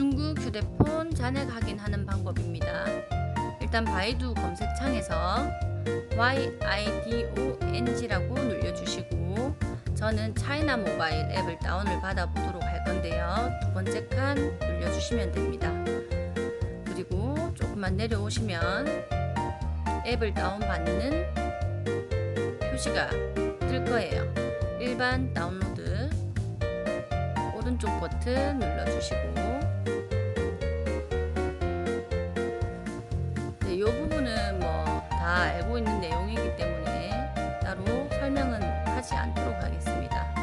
중국 휴대폰 잔액 확인하는 방법입니다. 일단 바이두 검색창에서 YIDONG라고 눌러주시고 저는 차이나 모바일 앱을 다운을 받아보도록 할 건데요. 두 번째 칸 눌러주시면 됩니다. 그리고 조금만 내려오시면 앱을 다운받는 표시가 뜰 거예요. 일반 다운로드 오른쪽 버튼 눌러주시고 네, 이 부분은 뭐 다 알고 있는 내용이기 때문에 따로 설명은 하지 않도록 하겠습니다.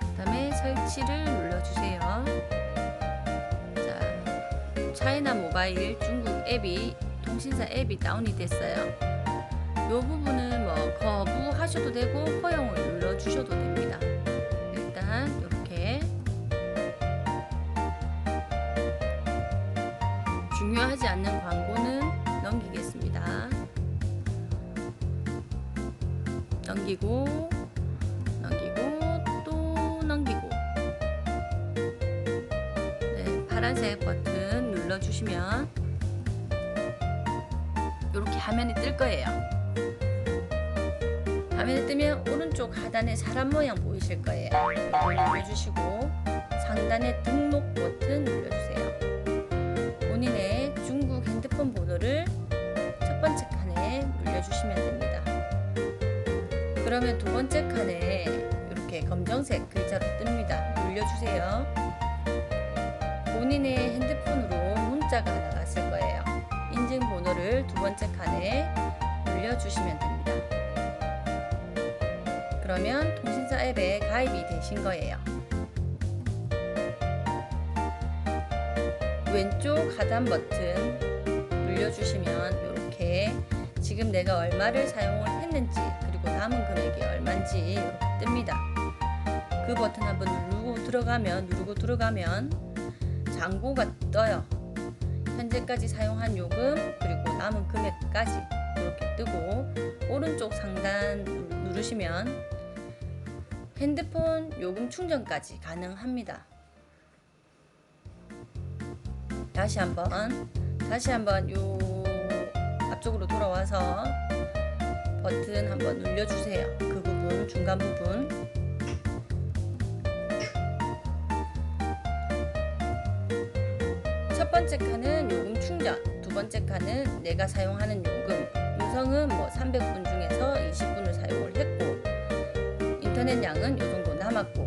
그 다음에 설치를 눌러주세요. 자, 차이나 모바일 중국 앱이 통신사 앱이 다운이 됐어요. 이 부분은 뭐 거부하셔도 되고 허용을 눌러주셔도 됩니다. 중요하지 않는 광고는 넘기겠습니다. 넘기고 넘기고 또 넘기고 네, 파란색 버튼 눌러주시면 이렇게 화면이 뜰 거예요. 화면이 뜨면 오른쪽 하단에 사람 모양 보이실 거예요. 눌러주시고 상단에 등록 버튼 눌러주세요. 그러면 두 번째 칸에 이렇게 검정색 글자로 뜹니다. 눌러주세요. 본인의 핸드폰으로 문자가 하나 갔을 거예요. 인증 번호를 두 번째 칸에 눌러주시면 됩니다. 그러면 통신사 앱에 가입이 되신 거예요. 왼쪽 하단 버튼 눌러주시면 이렇게 지금 내가 얼마를 사용을 남은 금액이 얼마인지 이렇게 뜹니다. 그 버튼 한번 누르고 들어가면 누르고 들어가면 잔고가 떠요. 현재까지 사용한 요금 그리고 남은 금액까지 이렇게 뜨고 오른쪽 상단 누르시면 핸드폰 요금 충전까지 가능합니다. 다시 한번 다시 한번 요 앞쪽으로 돌아와서 버튼 한번 눌러주세요. 그 부분 중간 부분 첫 번째 칸은 요금 충전, 두 번째 칸은 내가 사용하는 요금. 음성은 뭐 300분 중에서 20분을 사용을 했고 인터넷 양은 요 정도 남았고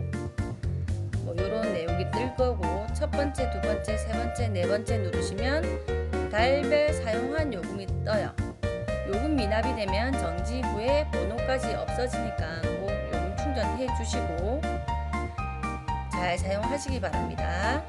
뭐 요런 내용이 뜰 거고 첫 번째, 두 번째, 세 번째, 네 번째 누르시면 달별 사용한 요금이 떠요. 미납이 되면 정지 후에 번호까지 없어지니까 꼭 요금 충전해 주시고 잘 사용하시기 바랍니다.